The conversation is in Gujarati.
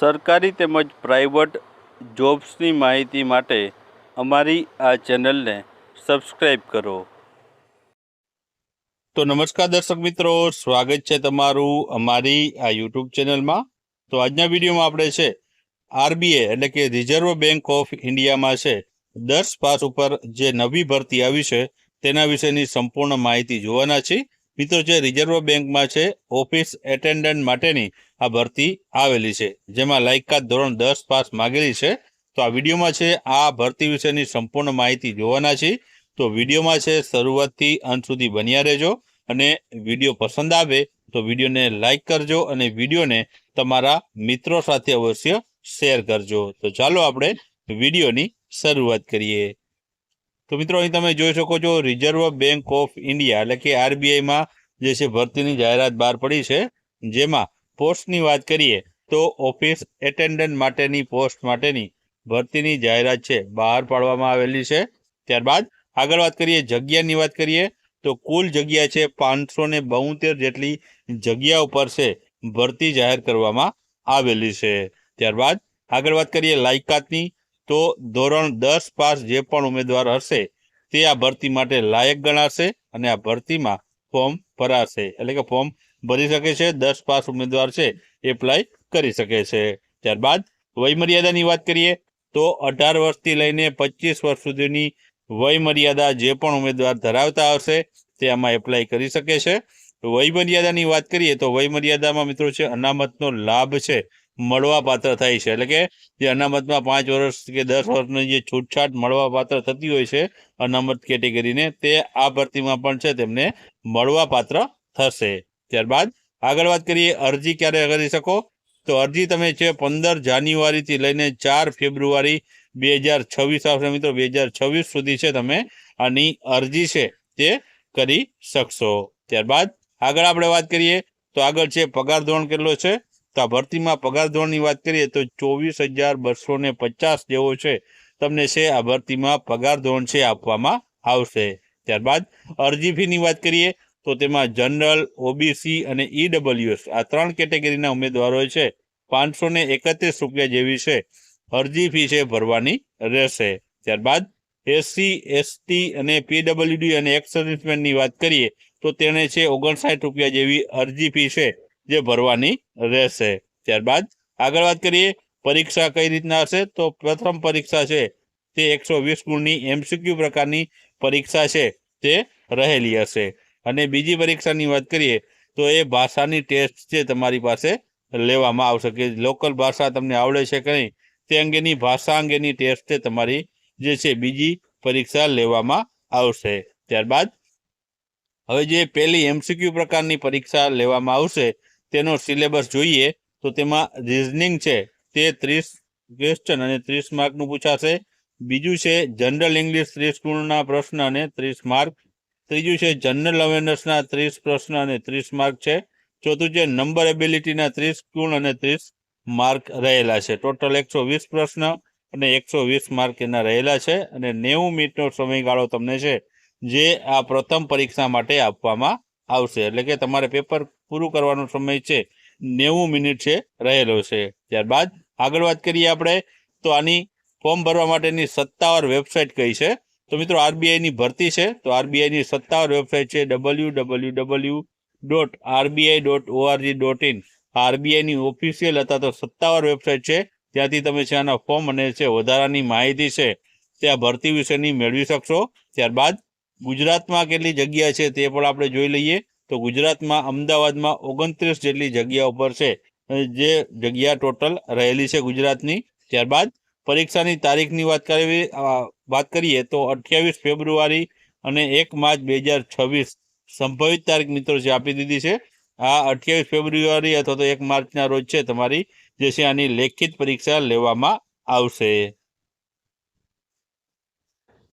સરકારી તેમજ પ્રાઇવેટ જોબ્સની માહિતી માટે અમારી આ ચેનલને સબસ્ક્રાઈબ કરો. તો નમસ્કાર દર્શક મિત્રો, સ્વાગત છે તમારું અમારી આ યુટ્યુબ ચેનલમાં. તો આજના વિડીયોમાં આપણે છે આરબીએ એટલે કે રિઝર્વ બેંક ઓફ ઇન્ડિયામાં છે, દસ પાસ ઉપર જે નવી ભરતી આવી છે, તેના વિશેની સંપૂર્ણ માહિતી જોવાના છે મિત્રો, જે રિઝર્વ બેંકમાં છે, ઓફિસ એટેન્ડન્ટ માટેની આ ભરતી આવેલી છે, જેમાં લાયકાત ધોરણ દસ પાસ માગેલી છે. તો આ વિડીયોમાં છે, આ ભરતી વિશેની સંપૂર્ણ માહિતી જોવાના છે તો વિડીયોમાં છે, શરૂઆતથી અંત સુધી બન્યા રહેજો અને વીડિયો પસંદ આવે તો વિડીયોને લાઇક કરજો અને વિડીયોને તમારા મિત્રો સાથે અવશ્ય શેર કરજો. તો ચાલો આપણે વિડીયોની શરૂઆત કરીએ. તો મિત્રો અહીં તમે જોઈ શકો છો રિઝર્વ બેંક ઓફ ઇન્ડિયા એટલે કે આરબીઆઈમાં જે છે ભરતીની જાહેરાત બહાર પડી છે. જેમાં પોસ્ટની વાત કરીએ તો ઓફિસ એટેન્ડન્ટ માટેની પોસ્ટ માટેની ભરતીની જાહેરાત છે બહાર પાડવામાં આવેલી છે. ત્યારબાદ આગળ વાત કરીએ જગ્યાની વાત કરીએ તો કુલ જગ્યા છે પાંચસો ને બોતેર જેટલી જગ્યા ઉપર છે ભરતી જાહેર કરવામાં આવેલી છે. ત્યારબાદ આગળ વાત કરીએ લાયકાતની તો ધોરણ દસ પાસ જે પણ ઉમેદવાર હશે, તે આ ભરતી માટે લાયક ગણાશે અને આ ભરતીમાં ફોર્મ ભરાશે. એટલે કે ફોર્મ ભરી શકે છે, દસ પાસ ઉમેદવાર છે, એપ્લાય કરી શકે છે. ત્યારબાદ વયમર્યાદાની વાત કરીએ, તો અઢાર વર્ષથી લઈને પચીસ વર્ષ સુધીની વયમર્યાદા જે પણ ઉમેદવાર ધરાવતા હશે, તે આમાં એપ્લાય કરી શકે છે. વયમર્યાદાની વાત કરીએ તો વયમર્યાદામાં મિત્રો છે, અનામતનો લાભ છે. મળવા પાત્ર થાય છે. એટલે કે જે અનામતમાં પાંચ વર્ષ કે દસ વર્ષની જે છૂટછાટ મળવા પાત્ર થતી હોય છે, અનામત કેટેગરીને, તે આ ભરતીમાં પણ છે, તેમને મળવા પાત્ર થશે. ત્યારબાદ આગળ વાત કરીએ, અરજી ક્યારે કરી શકો? તો અરજી તમે છે, પંદર જાન્યુઆરીથી લઈને ચાર ફેબ્રુઆરી બે હજાર છવ્વીસ આવશે મિત્રો. બે હજાર છવ્વીસ સુધી છે, તમે આની અરજી છે, તે કરી શકશો. ત્યારબાદ આગળ આપણે વાત કરીએ, તો આગળ છે, પગાર ધોરણ કેટલો છે? આ ભરતીમાં પગાર ધોરણની વાત કરીએ તો ચોવીસ હજાર બસો ને પચાસ જેવો છે. તમને છે આ ભરતીમાં પગાર ધોરણ છે આપવામાં આવશે. ત્યારબાદ અરજી ફીની વાત કરીએ તો તેમાં જનરલ, ઓબીસી અને ઈડબ્લ્યુએસ આ ત્રણ કેટેગરીના ઉમેદવારો છે. પાંચસો ને એકત્રીસ રૂપિયા જેવી છે. અરજી ફી છે ભરવાની રહેશે. ત્યારબાદ એસસી, એસટી અને પીડબ્લ્યુડી અને એક્સ સર્વિસમેનની વાત કરીએ તો તેને છે ઓગણસાઠ રૂપિયા જેવી અરજી ફી છે. જે ભરવાની રહેશે. ત્યારબાદ આગળ વાત કરીએ, પરીક્ષા કઈ રીતના હશે? તો પ્રથમ પરીક્ષા છે તે એકસો વીસ ગુણની એમસીક્યુ પ્રકારની પરીક્ષા છે તે રહેલી હશે. અને બીજી પરીક્ષાની વાત કરીએ, તો એ ભાષાની ટેસ્ટ છે તમારી પાસે લેવામાં આવશે કે લોકલ ભાષા તમને આવડે છે કે નહીં, તે અંગેની ભાષા અંગેની ટેસ્ટ છે તમારી જે છે બીજી પરીક્ષા લેવામાં આવશે. ત્યારબાદ હવે જે પહેલી એમસીક્યુ પ્રકારની પરીક્ષા લેવામાં આવશે તેનો સિલેબસ જોઈએ, તો તેમાં રિઝનિંગ છે તે ત્રીસ ક્વેશ્ચન અને ત્રીસ માર્કનું પૂછાશે. બીજું છે જનરલ ઇંગ્લિશ ત્રીસ ગુણના પ્રશ્ન અને ત્રીસ માર્ક ત્રીજું છે જનરલ અવેરનેસના ત્રીસ પ્રશ્ન અને ત્રીસ માર્ક છે. ચોથું છે નંબર એબિલિટીના ત્રીસ ગુણ અને ત્રીસ માર્ક રહેલા છે. ટોટલ એકસો વીસ પ્રશ્ન અને એકસો વીસ માર્ક એના રહેલા છે અને નેવું મિનિટનો સમયગાળો તમને છે, જે આ પ્રથમ પરીક્ષા માટે આપવામાં આવશે. એટલે કે તમારે પેપર પૂરું કરવાનો સમય છે. નેવું મિનિટ છે રહેલો છે. ત્યારબાદ આગળ વાત કરીએ આપણે, તો આની ફોર્મ ભરવા માટેની સત્તાવાર વેબસાઇટ કઈ છે? તો મિત્રો આરબીઆઈની ભરતી છે, તો આરબીઆઈની સત્તાવાર વેબસાઇટ છે W W W dot RBI dot ORG dot in આરબીઆઈની official અથવા તો સત્તાવાર વેબસાઇટ છે, ત્યાંથી તમે છે આના ફોર્મ અને છે વધારાની માહિતી છે તે આ ભરતી વિશેની મેળવી શકશો. ત્યારબાદ ગુજરાતમાં કેટલી જગ્યા છે તે પણ આપણે જોઈ લઈએ. તો ગુજરાતમાં અમદાવાદમાં ઓગણત્રીસ જેટલી જગ્યા ઉપર છે. જે જગ્યા ટોટલ રહેલી છે ગુજરાતની, ત્યારબાદ પરીક્ષાની તારીખની વાત કરવી વાત કરીએ તો અઠ્યાવીસ ફેબ્રુઆરી અને એક માર્ચ બે હજાર છવ્વીસ સંભવિત તારીખ મિત્રો છે આપી દીધી છે. આ અઠ્યાવીસ ફેબ્રુઆરી અથવા તો એક માર્ચના રોજ છે તમારી, જે છે આની લેખિત પરીક્ષા લેવામાં આવશે.